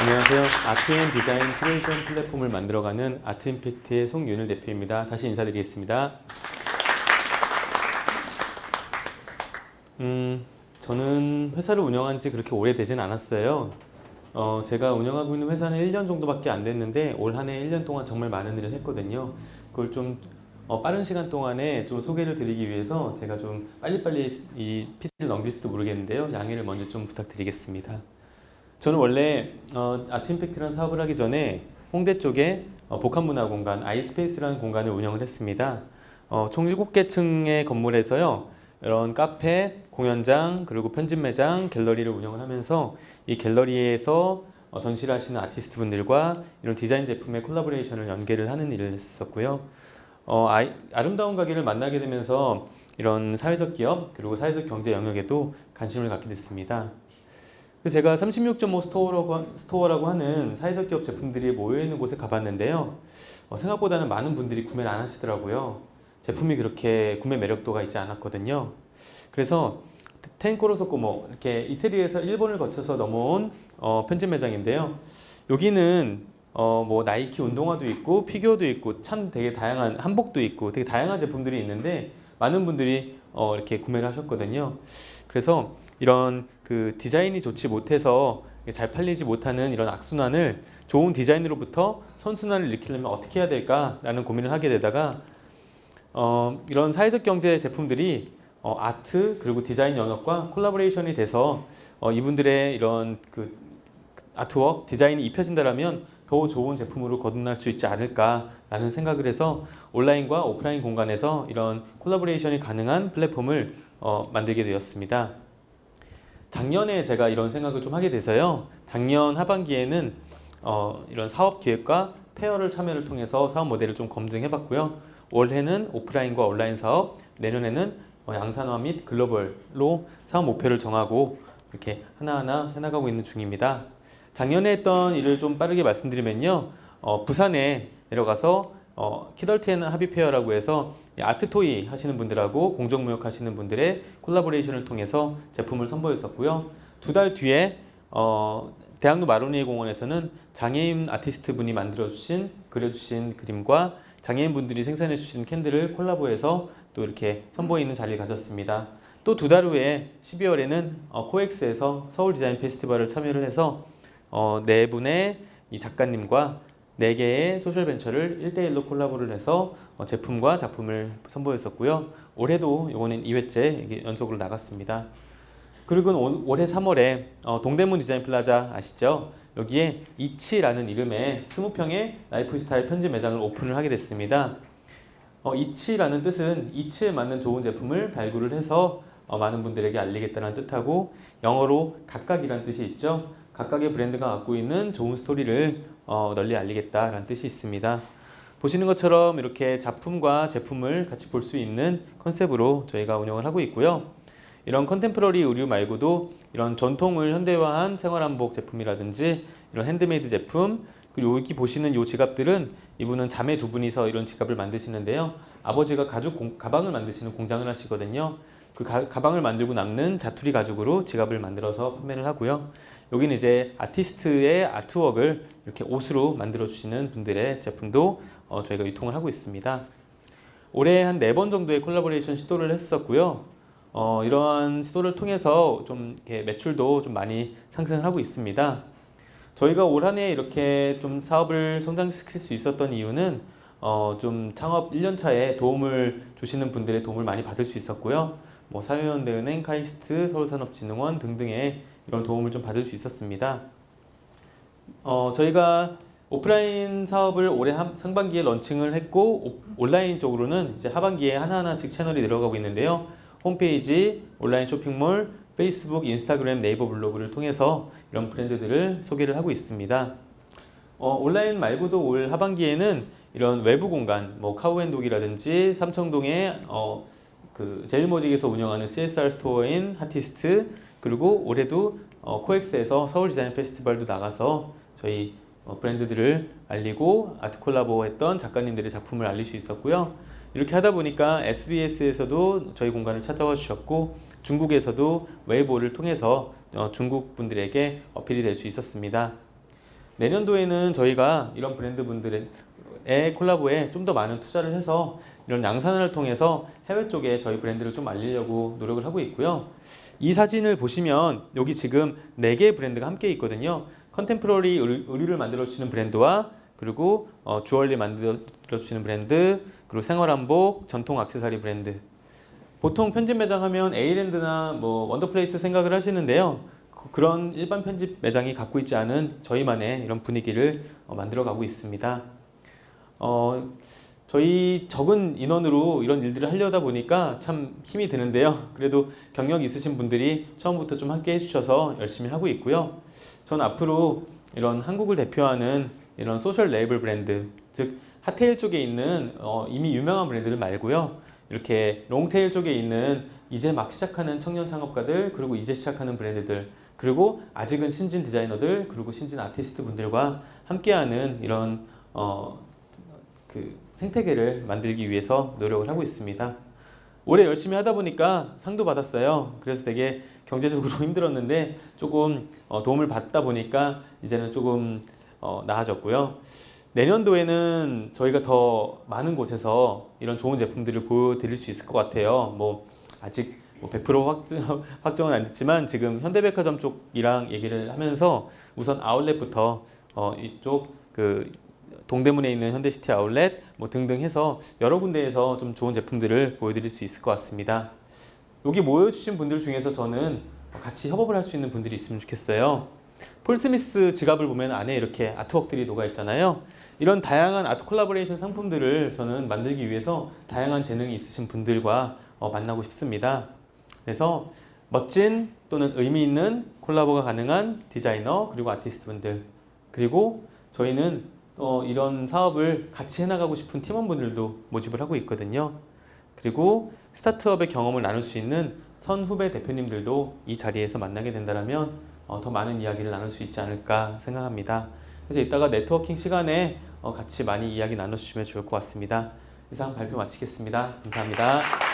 안녕하세요. 아트앤 디자인 크리에이션 플랫폼을 만들어가는 아트임팩트의 송윤일 대표입니다. 다시 인사드리겠습니다. 음, 저는 회사를 운영한 지 그렇게 오래되진 않았어요. 어, 제가 운영하고 있는 회사는 1년 정도밖에 안 됐는데 올 한 해 1년 동안 정말 많은 일을 했거든요. 그걸 좀 어, 빠른 시간 동안에 좀 소개를 드리기 위해서 제가 좀 빨리빨리 이 PPT를 넘길지도 모르겠는데요. 양해를 먼저 좀 부탁드리겠습니다. 저는 원래 어, 아트임팩트라는 사업을 하기 전에 홍대 쪽에 어, 복합문화공간 아이스페이스라는 공간을 운영을 했습니다. 어, 총 7개 층의 건물에서요. 이런 카페, 공연장, 그리고 편집 매장, 갤러리를 운영을 하면서 이 갤러리에서 어, 전시를 하시는 아티스트 분들과 이런 디자인 제품의 콜라보레이션을 연계를 하는 일을 했었고요. 어, 아이, 아름다운 가게를 만나게 되면서 이런 사회적 기업 그리고 사회적 경제 영역에도 관심을 갖게 됐습니다. 제가 36.5 스토어라고, 스토어라고 하는 사회적 기업 제품들이 모여있는 곳에 가봤는데요. 어, 생각보다는 많은 분들이 구매를 안 하시더라고요. 제품이 그렇게 구매 매력도가 있지 않았거든요. 그래서 텐코로소코 뭐 이렇게 이태리에서 일본을 거쳐서 넘어온 어, 편집 매장인데요. 여기는 어, 뭐 나이키 운동화도 있고 피규어도 있고 참 되게 다양한 한복도 있고 되게 다양한 제품들이 있는데 많은 분들이 어, 이렇게 구매를 하셨거든요. 그래서 이런 그 디자인이 좋지 못해서 잘 팔리지 못하는 이런 악순환을 좋은 디자인으로부터 선순환을 일으키려면 어떻게 해야 될까라는 고민을 하게 되다가 어, 이런 사회적 경제 제품들이 어, 아트 그리고 디자인 영역과 콜라보레이션이 돼서 어, 이분들의 이런 그 아트워크 디자인이 입혀진다라면 더 좋은 제품으로 거듭날 수 있지 않을까라는 생각을 해서 온라인과 오프라인 공간에서 이런 콜라보레이션이 가능한 플랫폼을 어, 만들게 되었습니다. 작년에 제가 이런 생각을 좀 하게 돼서요. 작년 하반기에는 어, 이런 사업 기획과 페어를 참여를 통해서 사업 모델을 좀 검증해 봤고요. 올해는 오프라인과 온라인 사업, 내년에는 어, 양산화 및 글로벌로 사업 목표를 정하고 이렇게 하나하나 해나가고 있는 중입니다. 작년에 했던 일을 좀 빠르게 말씀드리면요. 어, 부산에 내려가서 어, 키덜텐 합의페어라고 해서 이 아트토이 하시는 분들하고 공정무역 하시는 분들의 콜라보레이션을 통해서 제품을 선보였었고요. 두 달 뒤에 어, 대학로 마로니에 공원에서는 장애인 아티스트 분이 만들어주신 그려주신 그림과 장애인 분들이 생산해주신 캔들을 콜라보해서 또 이렇게 선보이는 자리를 가졌습니다. 또 두 달 후에 12월에는 어, 코엑스에서 서울 디자인 페스티벌을 참여를 해서 어, 네 분의 이 작가님과 네 개의 소셜 벤처를 1대1로 콜라보를 해서 어, 제품과 작품을 선보였었고요. 올해도 이거는 2회째 이게 연속으로 나갔습니다. 그리고 올- 올해 3월에 어, 동대문 디자인 플라자 아시죠? 여기에 이치라는 이름의 20평의 라이프스타일 편집 매장을 오픈을 하게 됐습니다. 어, 이치라는 뜻은 이치에 맞는 좋은 제품을 발굴을 해서 어, 많은 분들에게 알리겠다는 뜻하고 영어로 각각이라는 뜻이 있죠. 각각의 브랜드가 갖고 있는 좋은 스토리를 어, 널리 알리겠다라는 뜻이 있습니다. 보시는 것처럼 이렇게 작품과 제품을 같이 볼 수 있는 컨셉으로 저희가 운영을 하고 있고요. 이런 컨템포러리 의류 말고도 이런 전통을 현대화한 생활한복 제품이라든지 이런 핸드메이드 제품 그리고 여기 보시는 이 지갑들은 이분은 자매 두 분이서 이런 지갑을 만드시는데요. 아버지가 가죽 공- 가방을 만드시는 공장을 하시거든요. 그 가, 가방을 만들고 남는 자투리 가죽으로 지갑을 만들어서 판매를 하고요. 여기는 이제 아티스트의 아트웍을 이렇게 옷으로 만들어 주시는 분들의 제품도 어, 저희가 유통을 하고 있습니다. 올해 한 네 번 정도의 콜라보레이션 시도를 했었고요. 어, 이러한 시도를 통해서 좀 매출도 좀 많이 상승을 하고 있습니다. 저희가 올 한해 이렇게 좀 사업을 성장시킬 수 있었던 이유는 어, 좀 창업 1년 차에 도움을 주시는 분들의 도움을 많이 받을 수 있었고요. 뭐 사회연대은행, 카이스트, 서울산업진흥원 등등의 이런 도움을 좀 받을 수 있었습니다. 어, 저희가 오프라인 사업을 올해 하- 상반기에 런칭을 했고 오- 온라인 쪽으로는 이제 하반기에 하나하나씩 채널이 늘어가고 있는데요. 홈페이지, 온라인 쇼핑몰, 페이스북, 인스타그램, 네이버 블로그를 통해서 이런 브랜드들을 소개를 하고 있습니다. 어, 온라인 말고도 올 하반기에는 이런 외부 공간, 뭐 카우앤독이라든지 삼청동의 어, 그 제일모직에서 운영하는 CSR 스토어인 하티스트 그리고 올해도 어, 코엑스에서 서울 디자인 페스티벌도 나가서 저희 어, 브랜드들을 알리고 아트 콜라보했던 작가님들의 작품을 알릴 수 있었고요. 이렇게 하다 보니까 SBS에서도 저희 공간을 찾아와 주셨고 중국에서도 웨이보를 통해서 어, 중국 분들에게 어필이 될 수 있었습니다. 내년도에는 저희가 이런 브랜드 분들의 콜라보에 좀 더 많은 투자를 해서 이런 양산을 통해서 해외 쪽에 저희 브랜드를 좀 알리려고 노력을 하고 있고요. 이 사진을 보시면 여기 지금 네 개의 브랜드가 함께 있거든요. 컨템포러리 의- 의류를 만들어 주시는 브랜드와 그리고 어, 주얼리 만들어 주시는 브랜드 그리고 생활한복, 전통 액세서리 브랜드. 보통 편집 매장 하면 에이랜드나 뭐 원더플레이스 생각을 하시는데요. 그- 그런 일반 편집 매장이 갖고 있지 않은 저희만의 이런 분위기를 어, 만들어 가고 있습니다. 어, 저희 적은 인원으로 이런 일들을 하려다 보니까 참 힘이 드는데요. 그래도 경력 있으신 분들이 처음부터 좀 함께 해주셔서 열심히 하고 있고요. 저는 앞으로 이런 한국을 대표하는 이런 소셜 레이블 브랜드, 즉 핫테일 쪽에 있는 어, 이미 유명한 브랜드들 말고요. 이렇게 롱테일 쪽에 있는 이제 막 시작하는 청년 창업가들, 그리고 이제 시작하는 브랜드들, 그리고 아직은 신진 디자이너들, 그리고 신진 아티스트 분들과 함께하는 이런 어, 그 생태계를 만들기 위해서 노력을 하고 있습니다. 올해 열심히 하다 보니까 상도 받았어요. 그래서 되게 경제적으로 힘들었는데 조금 어, 도움을 받다 보니까 이제는 조금 어, 나아졌고요. 내년도에는 저희가 더 많은 곳에서 이런 좋은 제품들을 보여드릴 수 있을 것 같아요. 뭐 아직 뭐100% 확정, 확정은 안 됐지만 지금 현대백화점 쪽이랑 얘기를 하면서 우선 아울렛부터 어, 이쪽 그 동대문에 있는 현대시티 아울렛 뭐 등등 해서 여러 군데에서 좀 좋은 제품들을 보여드릴 수 있을 것 같습니다. 여기 모여주신 분들 중에서 저는 같이 협업을 할 수 있는 분들이 있으면 좋겠어요. 폴 스미스 지갑을 보면 안에 이렇게 아트웍들이 녹아 있잖아요. 이런 다양한 아트 콜라보레이션 상품들을 저는 만들기 위해서 다양한 재능이 있으신 분들과 어, 만나고 싶습니다. 그래서 멋진 또는 의미 있는 콜라보가 가능한 디자이너 그리고 아티스트 분들 그리고 저희는 어, 이런 사업을 같이 해나가고 싶은 팀원분들도 모집을 하고 있거든요. 그리고 스타트업의 경험을 나눌 수 있는 선후배 대표님들도 이 자리에서 만나게 된다면 어, 더 많은 이야기를 나눌 수 있지 않을까 생각합니다. 그래서 이따가 네트워킹 시간에 어, 같이 많이 이야기 나눠주시면 좋을 것 같습니다. 이상 발표 마치겠습니다. 감사합니다.